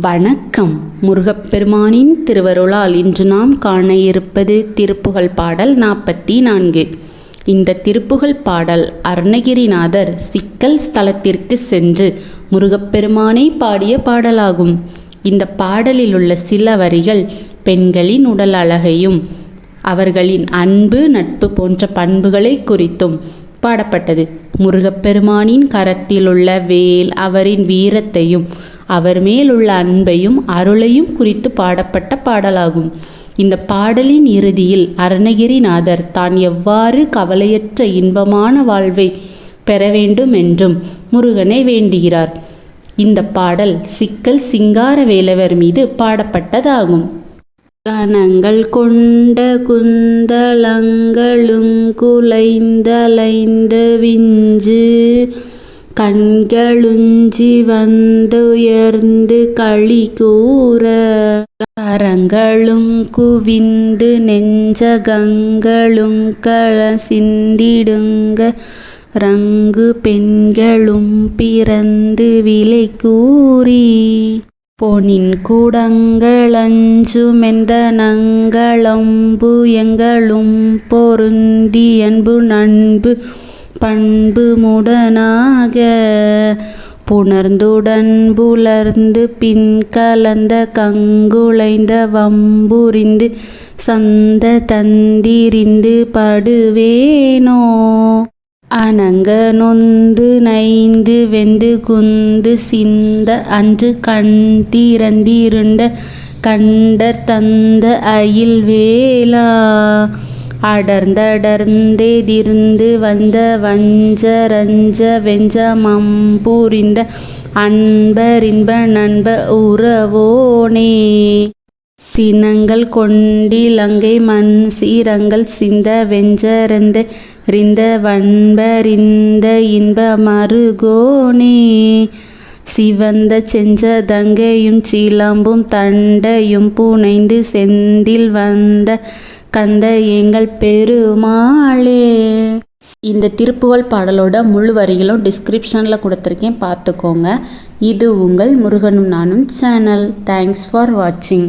வணக்கம். முருகப்பெருமானின் திருவருளால் இன்று நாம் காண இருப்பது திருப்புகழ் பாடல் நாற்பத்தி நான்கு இந்த திருப்புகழ் பாடல் அருணகிரிநாதர் சிக்கல் ஸ்தலத்திற்கு சென்று முருகப்பெருமானை பாடிய பாடலாகும். இந்த பாடலில் உள்ள சில வரிகள் பெண்களின் உடல் அழகையும் அவர்களின் அன்பு நட்பு போன்ற பண்புகளை குறித்தும் பாடப்பட்டது. முருகப்பெருமானின் கரத்தில் உள்ள வேல் அவரின் வீரத்தையும் அவர் மேல் உள்ள அன்பையும் அருளையும் குறித்து பாடப்பட்ட பாடலாகும். இந்த பாடலின் இறுதியில் அருணகிரிநாதர் தான் எவ்வாறு கவலையற்ற இன்பமான வாழ்வை பெற வேண்டும் என்றும் முருகனை வேண்டுகிறார். இந்த பாடல் சிக்கல் சிங்கார வேலவர் மீது பாடப்பட்டதாகும். கணங்கள் கொண்ட குந்தளங்களுங்குலைந்தலைந்து விஞ்சு கண்களுஞ்சி வந்துயர்ந்து களி கூற கரங்களும் குவிந்து நெஞ்சகங்களும் கள சிந்திடுங்க ரங்கு பெண்களும் பிறந்து விலை கூறி பொனின் கூடங்களஞ்சுமெந்த நங்களம்பு எங்களும் பொருந்தி அன்பு நண்பு பண்பு முடனாக புணர்ந்துடன் புலர்ந்து பின் கலந்த கங்குளைந்த வம்புரிந்து சந்த தந்திரிந்து படுவேனோ? அனங்க நொந்து நைந்து வெந்து குந்து சிந்த அன்று கண்டிரந்திருண்ட கண்டர் தந்த அயில் வேலா அடர்ந்தடர்ந்தெதிர்ந்து வந்த வஞ்சரஞ்ச வெஞ்ச மம்புரிந்த அன்பரின்ப நண்ப உறவோனே. சினங்கள் கொண்டிலங்கை மண் சீரங்கள் சிந்த வெஞ்சரந்த ரிந்த வன்பரிந்த இன்ப மருகோனே. சிவந்த செஞ்ச தங்கையும் சிலம்பும் தண்டையும் புனைந்து செந்தில் வந்த கந்த எங்கள் பெருமாளே. இந்த திருப்புகழ் பாடலோட முழு வரிகளும் டிஸ்கிரிப்ஷனில் கொடுத்துருக்கேன். பார்த்துக்கோங்க. இது உங்கள் முருகனும் நானும் சேனல் தேங்க்ஸ் ஃபார் வாட்சிங்